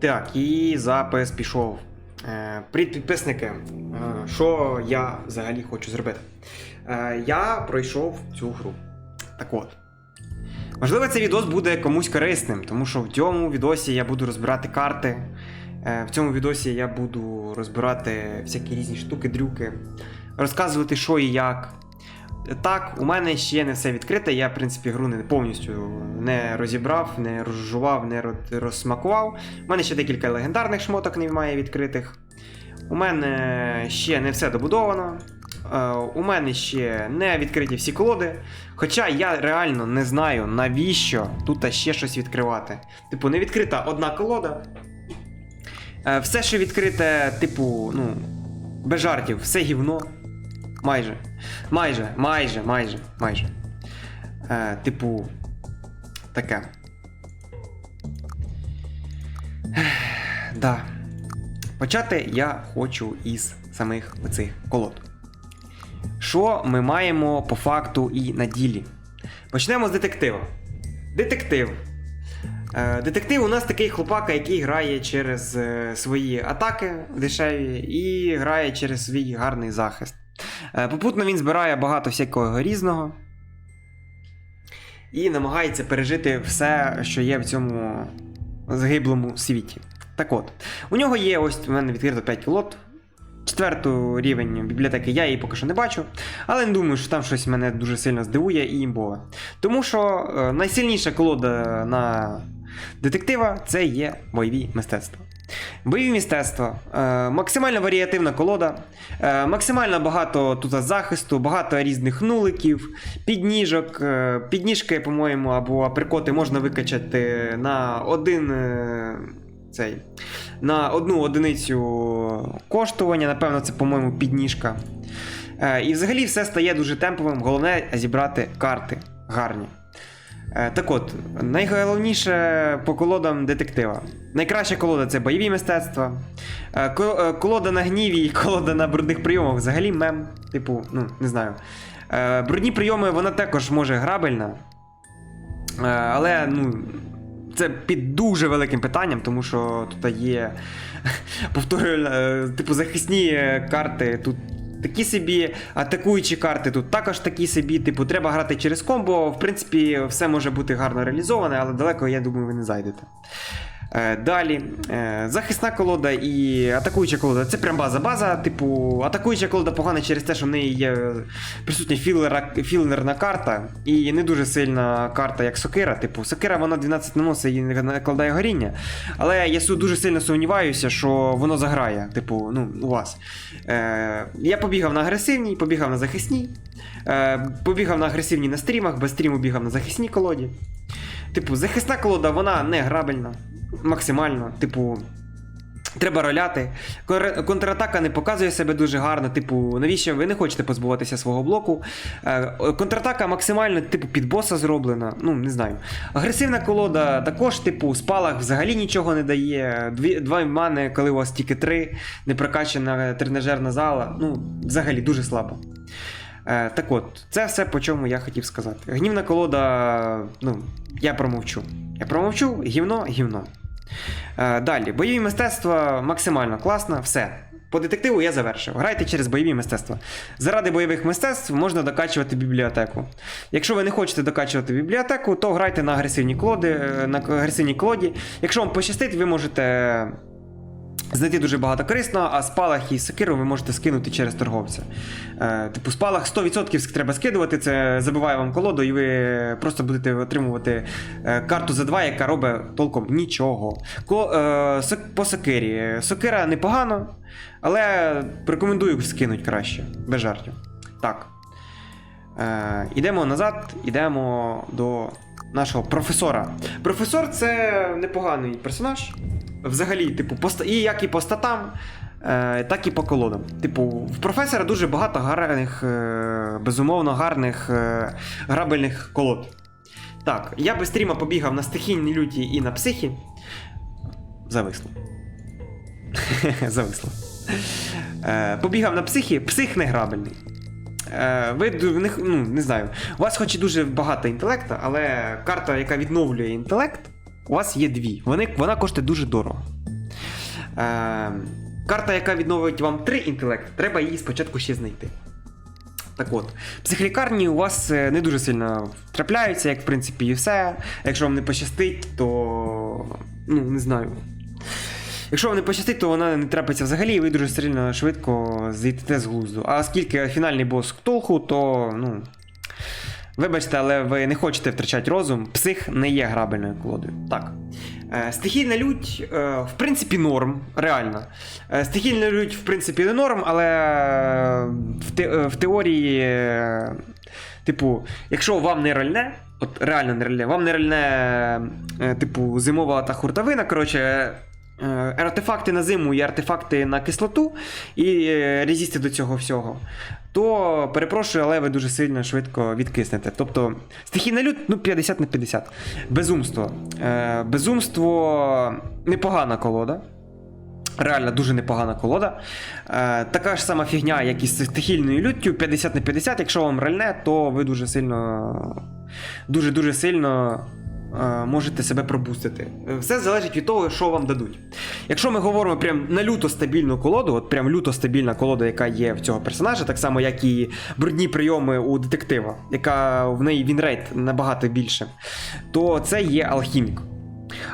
Так, і запис пішов. Е, Привіт, підписники. Е, Що я взагалі хочу зробити? Е, Я пройшов цю гру. Так от. Можливо, цей відос буде комусь корисним, тому що в цьому відосі я буду розбирати карти. В цьому відосі я буду розбирати всякі різні штуки, дрюки, розказувати, що і як. Так, у мене ще не все відкрите. Я, в принципі, гру не повністю не розібрав, не розжував, не розсмакував. У мене ще декілька легендарних шмоток немає відкритих. У мене ще не все добудовано. Е, У мене ще не відкриті всі колоди. Хоча я реально не знаю, навіщо тут ще щось відкривати. Типу, не відкрита одна колода. Е, Все, що відкрите, типу, ну, без жартів, все гівно. Майже. Майже, майже, майже, майже. Е, типу. Таке. Да. Почати я хочу із самих оцих колод. Що ми маємо по факту і на ділі? Почнемо з детектива. Детектив. Е, Детектив у нас такий хлопака, який грає через е, свої атаки дешеві і грає через свій гарний захист. Е, Попутно він збирає багато всякого різного і намагається пережити все, що є в цьому загиблому світі. Так от, у нього є ось у мене відкрито 5 колод. Четверту рівень бібліотеки я її поки що не бачу, але не думаю, що там щось мене дуже сильно здивує і імбове. Тому що е, найсильніша колода на детектива це є бойові мистецтва. Бойові мистецтва, е, максимально варіативна колода, е, максимально багато тут захисту, багато різних нуликів, підніжок. Е, підніжки, по-моєму, або априкоти можна викачати на один. цей, на одну одиницю коштування, напевно, це, по-моєму, підніжка. І взагалі все стає дуже темповим. Головне зібрати карти гарні. Е, так от, найголовніше по колодам детектива. Найкраща колода це бойові мистецтва. Е, е, колода на гніві і колода на брудних прийомах взагалі мем. Типу, ну, не знаю. Брудні прийоми вона також може грабельна. Але, ну. Це під дуже великим питанням, тому що тут є, повторюю, типу, захисні карти тут такі собі, атакуючі карти тут також такі собі. Типу, треба грати через комбо. В принципі, все може бути гарно реалізоване, але далеко, я думаю, ви не зайдете. Е, Далі, е, захисна колода і атакуюча колода це прям база-база. Типу, атакуюча колода погана через те, що в неї є присутня філера, філерна карта, і не дуже сильна карта, як сокира. Типу, сокира вона 12 наносить і накладає горіння. Але я дуже сильно сумніваюся, що воно заграє. Типу, ну, у вас. Е, я побігав на агресивній, побігав на захисній, е, побігав на агресивній на стрімах, без стріму бігав на захисній колоді. Типу, захисна колода, вона не грабельна. Максимально. Типу. Треба роляти. Контратака не показує себе дуже гарно. Типу, навіщо ви не хочете позбуватися свого блоку? Е, контратака максимально, типу, під боса зроблена. Ну, не знаю. Агресивна колода також, типу, спалах взагалі нічого не дає. Дві, два мани, коли у вас тільки три, не прокачана тренажерна зала. Ну, взагалі дуже слабо. Е, так от, це все по чому я хотів сказати. Гнівна колода, ну, я промовчу. Я промовчу, гівно, гівно. Е, далі, бойові мистецтва максимально класно, все. По детективу я завершив. Грайте через бойові мистецтва. Заради бойових мистецтв можна докачувати бібліотеку. Якщо ви не хочете докачувати бібліотеку, то грайте на агресивні колоди, е, на агресивній колоді. Якщо вам пощастить, ви можете знайти дуже багато корисного, а спалах і сокиру ви можете скинути через торговця. Е, типу, спалах 100% треба скидувати, це забиває вам колоду, і ви просто будете отримувати е, карту за 2, яка робить толком нічого. Ко, е, сок- по сокирі. Сокира непогано, але рекомендую скинути краще, без жартів. Так. Е, ідемо назад, ідемо до нашого професора. Професор це непоганий персонаж. Взагалі, типу, по, ста- і як і по статам, е, так і по колодам. Типу, в професора дуже багато гарних, е, безумовно, гарних е, грабельних колод. Так, я без стріма побігав на стихійні люті і на психі. Зависло. Зависло. Е, побігав на психі, псих не грабельний. Е, ви не, ну, не знаю. У вас хоч і дуже багато інтелекту, але карта, яка відновлює інтелект, у вас є дві. Вони, вона коштує дуже дорого. Е, карта, яка відновить вам 3 інтелект, треба її спочатку ще знайти. Так от, психлікарні у вас е, не дуже сильно трапляються, як в принципі і все. Якщо вам не пощастить, то. Ну, не знаю. Якщо вам не пощастить, то вона не трапиться взагалі, і ви дуже сильно швидко зійдете з глузду. А оскільки фінальний бос Ктулху, то ну. Вибачте, але ви не хочете втрачати розум. Псих не є грабельною колодою. Так. Е, Стихійна лють, е, в принципі, норм, реально. Е, Стихійна лють, в принципі, не норм, але в, те, в теорії, типу, якщо вам не рольне, от реально не рольне, вам не рольне, типу, зимова та хуртовина, коротше. Артефакти на зиму і артефакти на кислоту, і резисти до цього всього, то перепрошую, але ви дуже сильно швидко відкиснете. Тобто стихійна лють ну, 50 на 50. Безумство. Е, безумство непогана колода. Реально дуже непогана колода. Е, така ж сама фігня, як і з стихільною люттю, 50 на 50. Якщо вам рельне, то ви дуже сильно. Дуже-дуже сильно можете себе пробустити. Е, Все залежить від того, що вам дадуть. Якщо ми говоримо прям на люто стабільну колоду, от прям люто стабільна колода, яка є в цього персонажа, так само, як і брудні прийоми у детектива, яка в неї вінрейт набагато більше, то це є алхімік.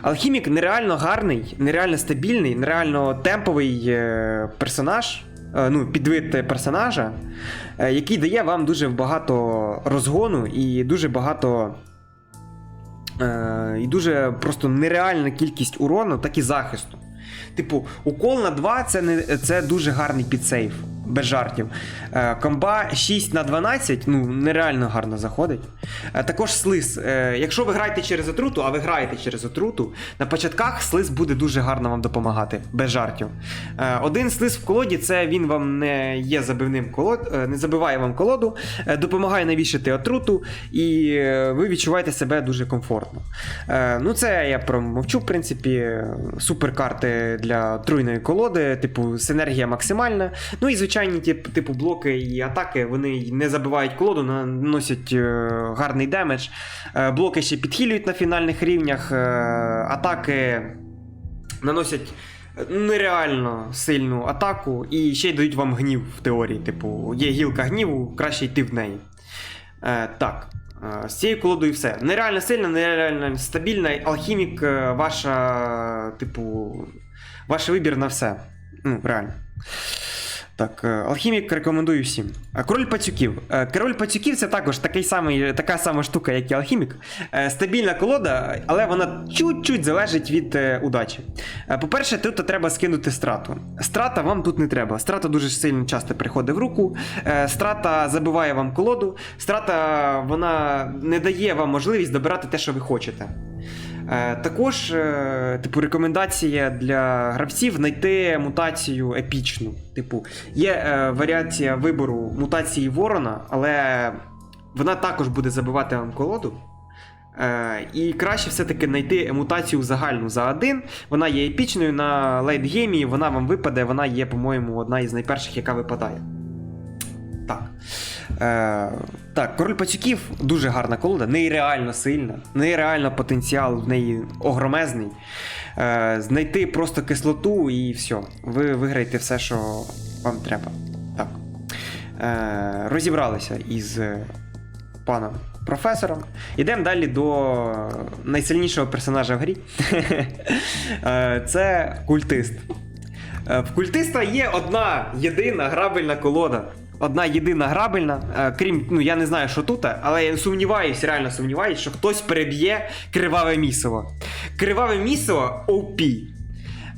Алхімік нереально гарний, нереально стабільний, нереально темповий е, персонаж, е, ну, підвид персонажа, е, який дає вам дуже багато розгону і дуже багато. Е, і дуже просто нереальна кількість урону, так і захисту. Типу, укол на 2 це, не, це дуже гарний підсейв, без жартів. Е, комба 6 на 12 ну, нереально гарно заходить. Е, також слиз. Е, якщо ви граєте через отруту, а ви граєте через отруту, на початках слиз буде дуже гарно вам допомагати, без жартів. Один слиз в колоді це він вам не є забивним колод, не забиває вам колоду, допомагає навішати отруту, і ви відчуваєте себе дуже комфортно. Ну, це я промовчу, в принципі, суперкарти для труйної колоди, типу синергія максимальна. Ну і звичайні типу блоки і атаки, вони не забивають колоду, наносять е, гарний демедж. Е, блоки ще підхилюють на фінальних рівнях, е, атаки наносять. Нереально сильну атаку, і ще й дають вам гнів в теорії. Типу, є гілка гніву, краще йти в неї. Е, так. Е, З цією колодою все. Нереально сильна, нереально стабільна. Алхімік, е, ваша, типу, ваш вибір на все. Ну, реально. Так, е, алхімік рекомендую всім. Е, Король пацюків. Е, Король пацюків це також такий самий, така сама штука, як і алхімік. Стабільна колода, але вона чуть-чуть залежить від удачі. По-перше, тут треба скинути страту. Страта вам тут не треба. Страта дуже сильно часто приходить в руку. Страта забиває вам колоду. Страта вона не дає вам можливість добирати те, що ви хочете. Е, Також, е, типу, рекомендація для гравців знайти мутацію епічну. Типу, є е, варіація вибору мутації ворона, але вона також буде забивати вам колоду. І краще все-таки знайти мутацію загальну за один. Вона є епічною на лейтгеймі, вона вам випаде, вона є, по-моєму, одна із найперших, яка випадає. Так. Е, так, король пацюків дуже гарна колода, нереально сильна, нереально потенціал в неї огромезний. Е, знайти просто кислоту і все. Ви виграєте все, що вам треба. Так. Е, розібралися із паном професором. Ідемо далі до найсильнішого персонажа в грі. Е, Це культист. Е, В культиста є одна єдина грабельна колода. Одна єдина грабельна, е, крім, ну я не знаю, що тут, але я сумніваюсь, реально сумніваюсь, що хтось переб'є криваве місиво. Криваве місиво OP.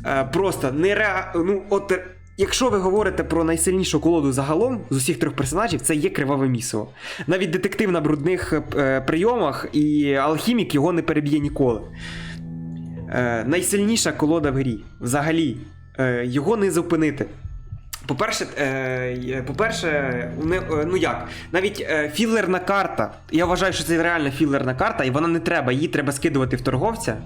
Е, Просто нере... Ну, от, якщо ви говорите про найсильнішу колоду загалом з усіх трьох персонажів, це є криваве місиво. Навіть детектив на брудних е, прийомах і алхімік його не переб'є ніколи. Найсильніша колода в грі. Взагалі, його не зупинити. По-перше, е, по-перше, е, ну як, навіть е, філерна карта. Я вважаю, що це реально філерна карта, і вона не треба, її треба скидувати в торговця.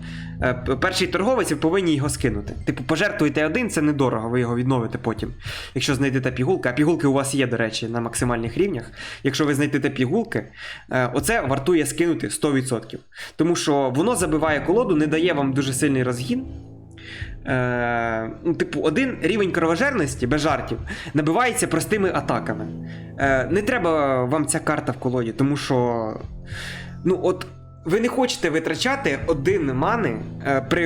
Перший торговець, ви повинні його скинути. Типу, пожертвуєте один, це недорого, ви його відновите потім. Якщо знайдете пігулки, а пігулки у вас є, до речі, на максимальних рівнях. Якщо ви знайдете пігулки, оце вартує скинути 100%. Тому що воно забиває колоду, не дає вам дуже сильний розгін. Е, ну, типу, один рівень кровожерності без жартів набивається простими атаками. Е, не треба вам ця карта в колоді, тому що. Ну, от. Ви не хочете витрачати один мани, е, при,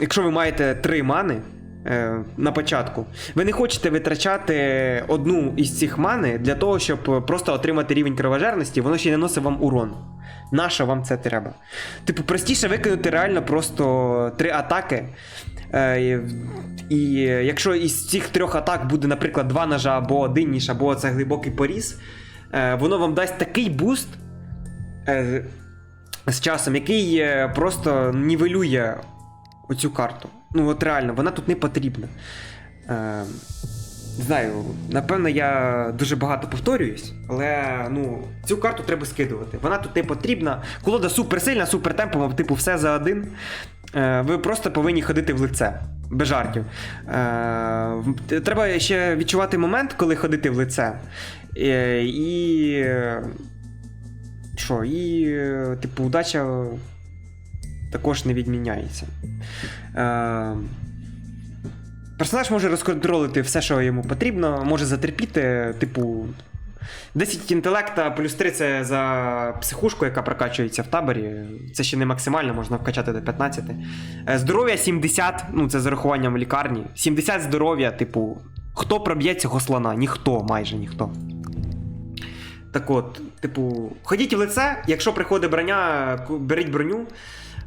якщо ви маєте три мани е, на початку. Ви не хочете витрачати одну із цих мани для того, щоб просто отримати рівень кровожерності, воно ще й наносить вам урон. Нащо вам це треба? Типу, простіше викинути реально просто три атаки. Е, і, і якщо із цих трьох атак буде, наприклад, два ножа або один ніж, або це глибокий поріз, е, воно вам дасть такий буст. Е, з часом, який е, просто нівелює оцю карту. Ну, от реально, вона тут не потрібна. Е, знаю, напевно, я дуже багато повторююсь, але ну, цю карту треба скидувати. Вона тут не потрібна. Колода суперсильна, супертемпова, типу, все за один. Е, ви просто повинні ходити в лице. Без жартів. Е, треба ще відчувати момент, коли ходити в лице. Е, і. що, і, типу, удача також не відміняється. Персонаж може розконтролити все, що йому потрібно, може затерпіти, типу. 10 інтелекта плюс 3 це за психушку, яка прокачується в таборі. Це ще не максимально, можна вкачати до 15. Е, Здоров'я 70, ну це з урахуванням лікарні. 70 здоров'я, типу, хто проб'є цього слона? Ніхто, майже ніхто. Так от, типу, ходіть в лице, якщо приходить броня, беріть броню.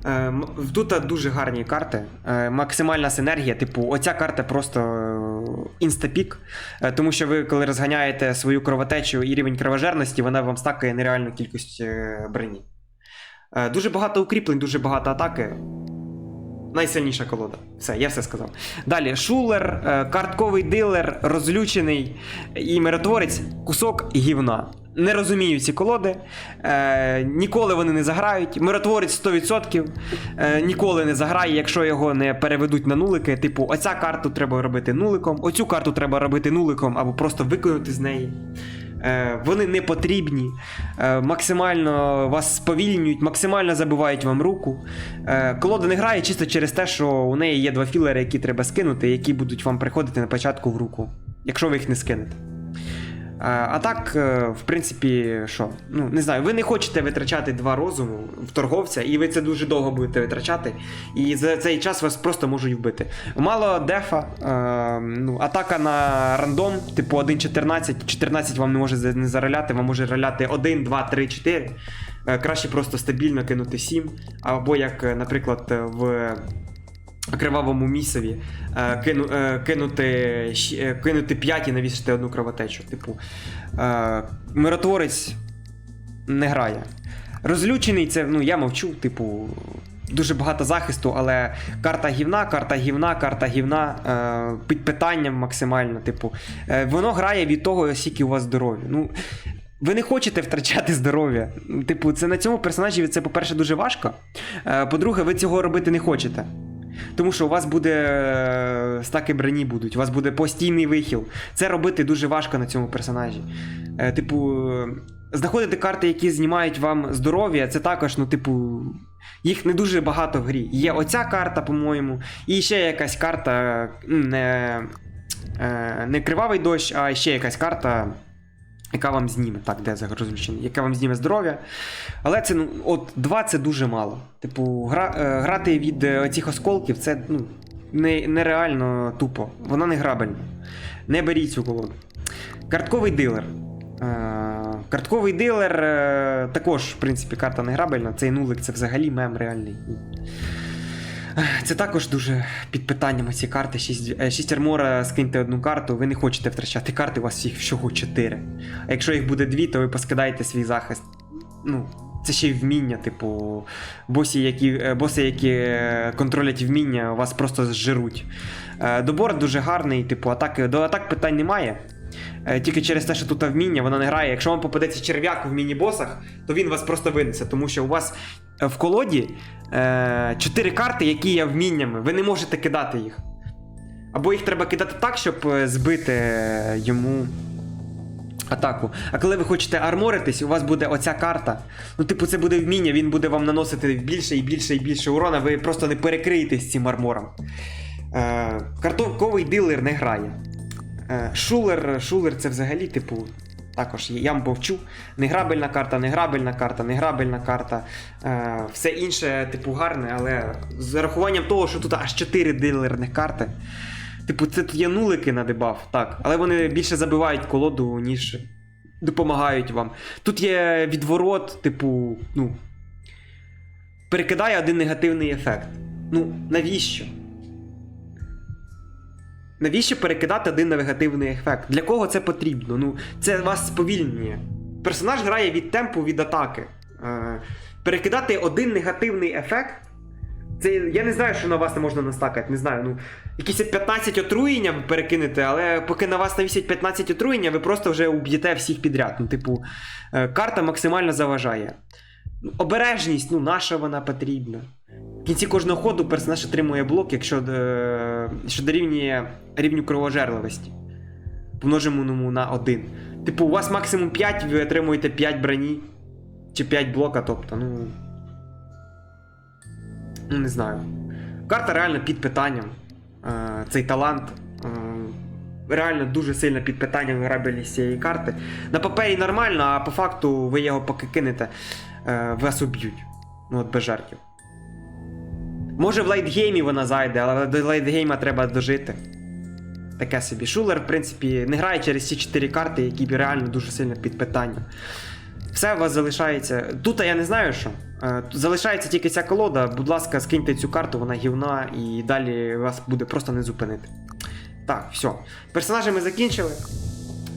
Е, Тут дуже гарні карти. Е, Максимальна синергія. Типу, оця карта просто е, інстапік. Е, Тому що ви, коли розганяєте свою кровотечу і рівень кровожерності, вона вам стакає нереальну кількість е, броні. Е, Дуже багато укріплень, дуже багато атаки. Найсильніша колода. Все, я все сказав. Далі, шулер, е, картковий дилер, розлючений і миротворець, кусок гівна. Не розумію ці колоди. Е, ніколи вони не заграють. Миротворець 100%. Е, ніколи не заграє, якщо його не переведуть на нулики. Типу, оця карту треба робити нуликом, оцю карту треба робити нуликом або просто викинути з неї. Е, вони не потрібні, е, максимально вас сповільнюють, максимально забивають вам руку. Е, колода не грає чисто через те, що у неї є два філери, які треба скинути, які будуть вам приходити на початку в руку, якщо ви їх не скинете. А так, е, в принципі, що? Ну, не знаю, ви не хочете витрачати два розуму в торговця, і ви це дуже довго будете витрачати, і за цей час вас просто можуть вбити. Мало дефа, е, ну, атака на рандом, типу 1.14, 14 вам не може не зараляти, вам може раляти 1, 2, 3, 4. Е, Краще просто стабільно кинути 7, або як, е, наприклад, в кривавому місові е, кину, е, кинути, е, кинути 5 і навісити одну кровотечу. Типу, е, миротворець не грає. Розлючений це, ну я мовчу, типу. Дуже багато захисту, але карта гівна, карта гівна, карта гівна е, під питанням максимально. Типу, е, воно грає від того, скільки у вас здоров'я. Ну, ви не хочете втрачати здоров'я. Типу, це на цьому персонажі це, по-перше, дуже важко. Е, по-друге, ви цього робити не хочете. Тому що у вас буде е, стаки броні будуть, у вас буде постійний вихил. Це робити дуже важко на цьому персонажі. Е, типу, знаходити карти, які знімають вам здоров'я, це також, ну, типу, їх не дуже багато в грі. Є оця карта, по-моєму, і ще якась карта, не, е, не кривавий дощ, а ще якась карта. Яка вам зніме, так, де розлучений, яка вам зніме здоров'я. Але це ну, от два це дуже мало. Типу, гра, е, грати від е, цих осколків це ну, не, нереально тупо. Вона не грабельна. Не беріть цю колоду. Картковий дилер. Е, картковий дилер е, також, в принципі, карта не грабельна. Цей нулик це взагалі мем реальний. Це також дуже під питанням ці карти. 6, 6 армора, скиньте одну карту, ви не хочете втрачати карти, у вас їх всього 4. А якщо їх буде 2, то ви поскидаєте свій захист. Ну, це ще й вміння, типу, які, е, боси, які е, контролять вміння, вас просто зжируть. Е, Добор дуже гарний, типу, атаки, до атак питань немає. Е, Тільки через те, що тут вміння, воно не грає. Якщо вам попадеться черв'як в міні-босах, то він вас просто винесе, тому що у вас е, в колоді е, 4 карти, які є вміннями, ви не можете кидати їх. Або їх треба кидати так, щоб е, збити е, йому атаку. А коли ви хочете арморитись, у вас буде оця карта. Ну, типу, це буде вміння, він буде вам наносити більше і більше і більше урона, ви просто не перекриєтесь цим армором. Е, картонковий дилер не грає. Е, шулер, шулер це взагалі, типу, також є. я мовчу. Неграбельна карта, неграбельна карта, неграбельна карта. Е, все інше, типу, гарне, але з урахуванням того, що тут аж 4 дилерних карти. Типу, це тут є нулики на дебаф, так. Але вони більше забивають колоду, ніж допомагають вам. Тут є відворот, типу, ну. Перекидає один негативний ефект. Ну, навіщо? Навіщо перекидати один негативний ефект? Для кого це потрібно? Ну, це вас сповільнює. Персонаж грає від темпу від атаки. Е, перекидати один негативний ефект. Це я не знаю, що на вас не можна настакати. Не знаю. Ну, якісь 15 отруєння ви перекинете, але поки на вас навісять 15 отруєння, ви просто вже уб'єте всіх підряд. Ну, типу, е, карта максимально заважає. Ну, Обережність, ну, наша вона потрібна. В кінці кожного ходу персонаж отримує блок, якщо е, що дорівнює рівню кровожерливості. Помножимо на 1. Типу, у вас максимум 5, ви отримуєте 5 броні. Чи 5 блока, тобто, ну. Ну, не знаю. Карта реально під питанням. Е, цей талант. Е, реально дуже сильно під питанням грабельність цієї карти. На папері нормально, а по факту ви його поки кинете, е, вас уб'ють. Ну от без жартів. Може в лейтгеймі вона зайде, але до лейтгейма треба дожити. Таке собі. Шулер, в принципі, не грає через ці 4 карти, які б реально дуже сильно під питанням. Все у вас залишається. Тут я не знаю що. Е, Залишається тільки ця колода. Будь ласка, скиньте цю карту, вона гівна, і далі вас буде просто не зупинити. Так, все. Персонажі ми закінчили.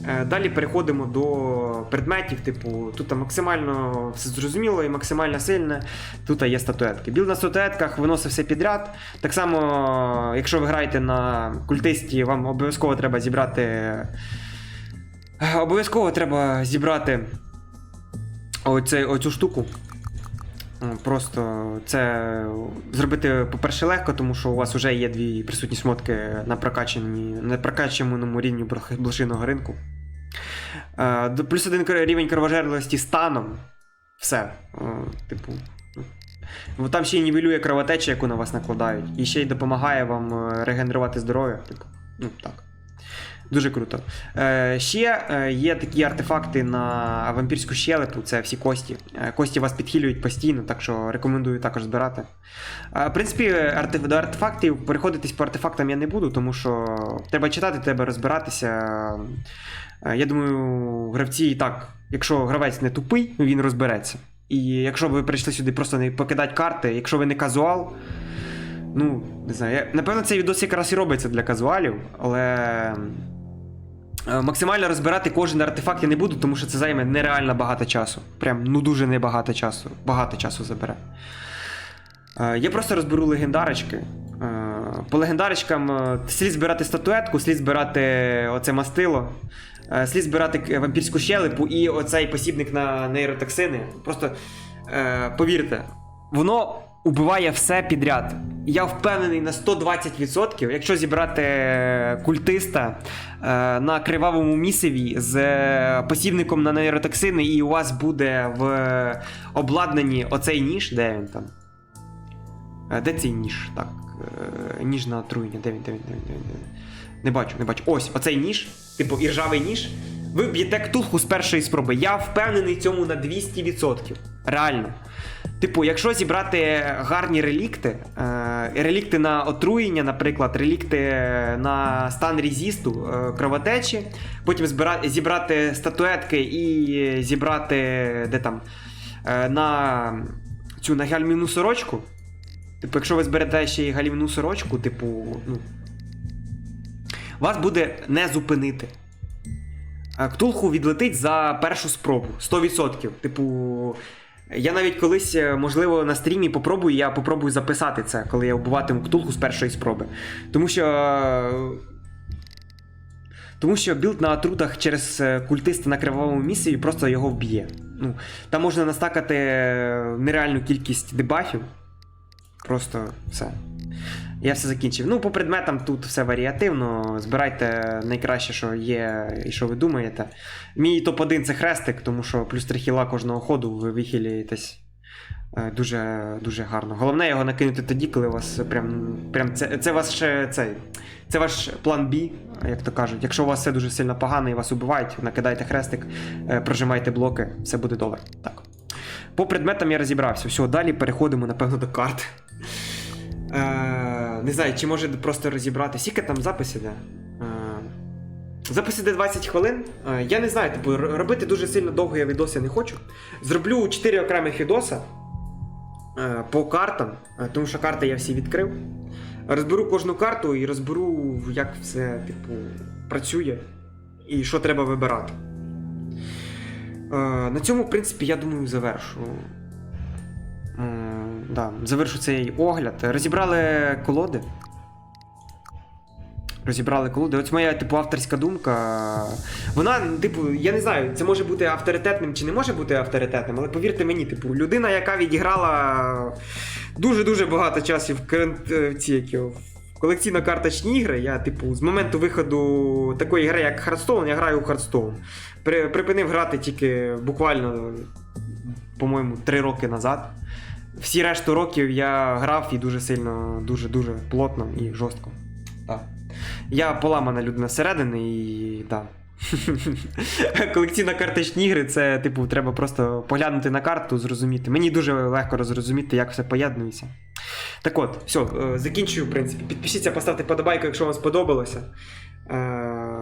Е, Далі переходимо до предметів, типу, тут максимально все зрозуміло і максимально сильне. Тут є статуетки. Білд на статуетках виносився підряд. Так само, якщо ви граєте на культисті, вам обов'язково треба зібрати. Обов'язково треба зібрати оце, оцю штуку. Просто це зробити, по-перше, легко, тому що у вас вже є дві присутні шмотки на на рівні блошиного ринку. Е, Плюс один рівень кровожерливості станом. Все. Типу. ну. Бо Там ще й нівелює кровотечу, яку на вас накладають, і ще й допомагає вам е, регенерувати здоров'я. Типу. Ну, так. Дуже круто. Е, ще е, є такі артефакти на вампірську щелепу, це всі кості. Е, кості вас підхилюють постійно, так що рекомендую також збирати. Е, в принципі, артеф... до артефактів переходитись по артефактам я не буду, тому що треба читати, треба розбиратися. Е, я думаю, гравці і так, якщо гравець не тупий, він розбереться. І якщо ви прийшли сюди просто не покидати карти, якщо ви не казуал. Ну, не знаю, я, напевно, цей відос якраз і робиться для казуалів, але максимально розбирати кожен артефакт я не буду, тому що це займе нереально багато часу. Прям ну дуже небагато часу. Багато часу забере. Е, Я просто розберу легендарочки. Е, По легендарочкам е, слід збирати статуетку, слід збирати оце мастило, е, слід збирати вампірську щелепу і оцей посібник на нейротоксини. Просто е, повірте, воно убиває все підряд. Я впевнений на 120%, якщо зібрати культиста е, на кривавому місиві з е, посібником на нейротоксини, і у вас буде в обладнанні оцей ніж, де він там? Е, Де цей ніж? Так. е, Ніж на отруєння. Де він, де він, де він, де він? Не бачу, не бачу. Ось, оцей ніж, типу іржавий ніж. Ви б'єте ктулху з першої спроби. Я впевнений цьому на 200%. Реально. Типу, якщо зібрати гарні релікти, е, релікти на отруєння, наприклад, релікти на стан резісту, е, кровотечі, потім зібрати статуетки і зібрати де там е, на цю на гальмівну сорочку. Типу, якщо ви зберете ще й галівну сорочку, типу, ну. Вас буде не зупинити. Ктулху відлетить за першу спробу. 100%. Типу. Я навіть колись, е, можливо, на стрімі попробую, я попробую записати це, коли я вбиватиму ктулху з першої спроби. Тому що. Тому що білд на отрутах через е, культиста на кривавому місці просто його вб'є. Ну, там можна настакати нереальну кількість дебафів. Просто все. Я все закінчив. Ну, по предметам тут все варіативно. Збирайте найкраще, що є і що ви думаєте. Мій топ-1 це хрестик, тому що плюс 3 хіла кожного ходу ви вихилюєтесь. Е, Дуже, дуже гарно. Головне його накинути тоді, коли у вас прям. прям це, це ваш цей. Це ваш план Б, як то кажуть. Якщо у вас все дуже сильно погано і вас убивають, накидайте хрестик, е, прожимайте блоки, все буде добре. Так. По предметам я розібрався. Все, далі переходимо, напевно, до карт. Е, не знаю, чи може просто розібрати. Скільки там запис іде? Е, запис іде 20 хвилин. Е, я не знаю, типу, робити дуже сильно довго я відоси не хочу. Зроблю 4 окремих відоса е, по картам, е, тому що карти я всі відкрив. Розберу кожну карту і розберу, як все, типу, працює і що треба вибирати. Е, на цьому, в принципі, я думаю, завершу. Да, завершу цей огляд. Розібрали колоди. Розібрали колоди. Ось моя, типу, авторська думка. Вона, типу, я не знаю, це може бути авторитетним чи не може бути авторитетним, але повірте мені, типу, людина, яка відіграла дуже-дуже багато часу в, е, в колекційно-карточні ігри. Я, типу, з моменту виходу такої гри, як Hearthstone, я граю у. При, припинив грати тільки буквально, по-моєму, три роки назад. Всі решту років я грав і дуже сильно, дуже-дуже плотно і жорстко. Так. Я поламана людина зсередини і. Да. Колекційно карточні ігри це, типу, треба просто поглянути на карту, зрозуміти. Мені дуже легко розрозуміти, як все поєднується. Так от, все, закінчую, в принципі. Підпишіться, поставте подобайку, якщо вам сподобалося. Е,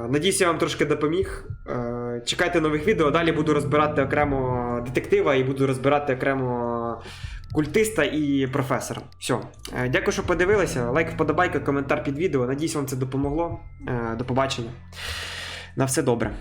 Надіюсь, я вам трошки допоміг. Е, Чекайте нових відео. Далі буду розбирати окремо детектива і буду розбирати окремо культиста і професора. Все. Дякую, що подивилися. Лайк, вподобайка, коментар під відео. Надіюсь, вам це допомогло. Е, До побачення. На все добре.